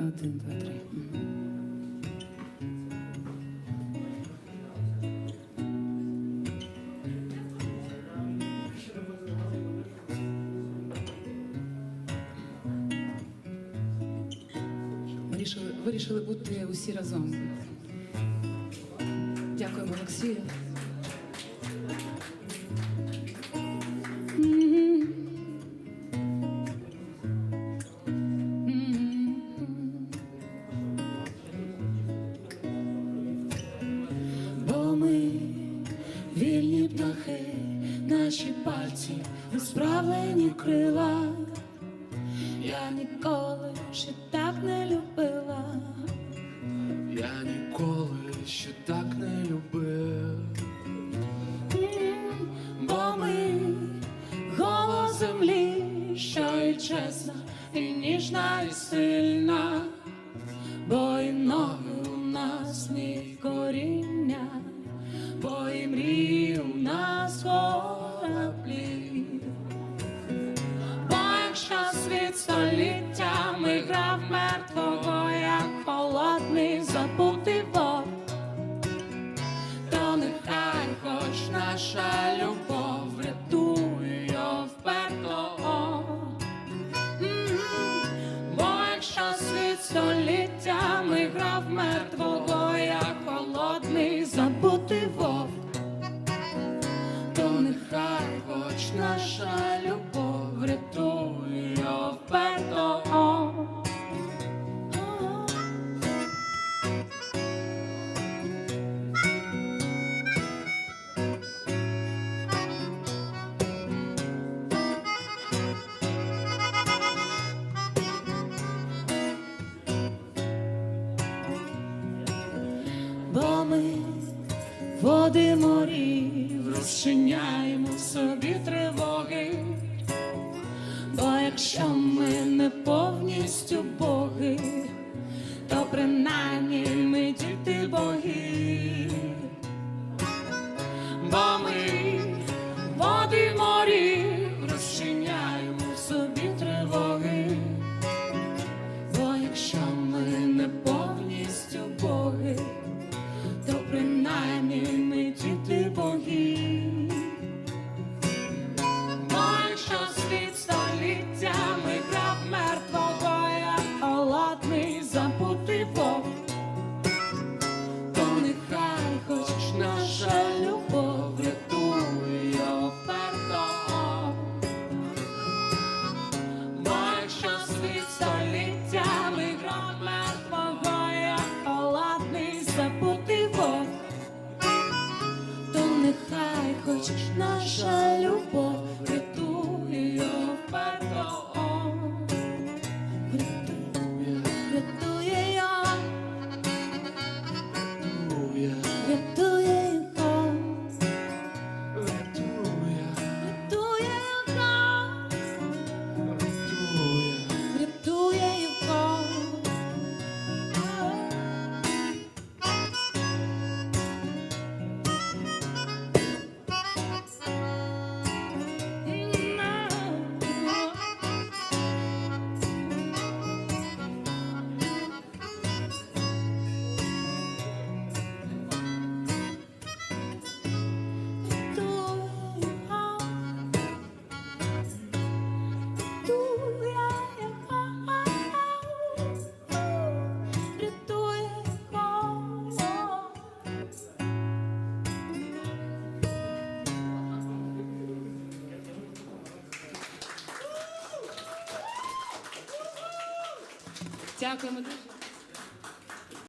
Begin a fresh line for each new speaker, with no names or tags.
Один, два, три. Вирішили, бути усі разом. Дякуємо, Олексію. Птахи, наші пальці розправлені крила. Я ніколи ще так не любила.
Я ніколи ще так не любив.
Бо ми голос землі, що і чесна, і ніжна, і сильна, бо і ноги у нас ні коріння, і мрії у нас кораблі. Бо якщо світ століттями грав мертвого, як холодний забутий вовк, то нехай хоч наша любов врятує його впертого. Бо якщо світ століттями грав мертвого, його бо ми води морів розчиняємо собі тривоги, якщо ми не повністю боги, то принаймні ми діти богів, бо ми води морів розчиняємо в собі тривоги. Бо якщо ми не повністю боги, то принаймні ми діти богів. Бо якщо нехай хоч Дякуємо дуже.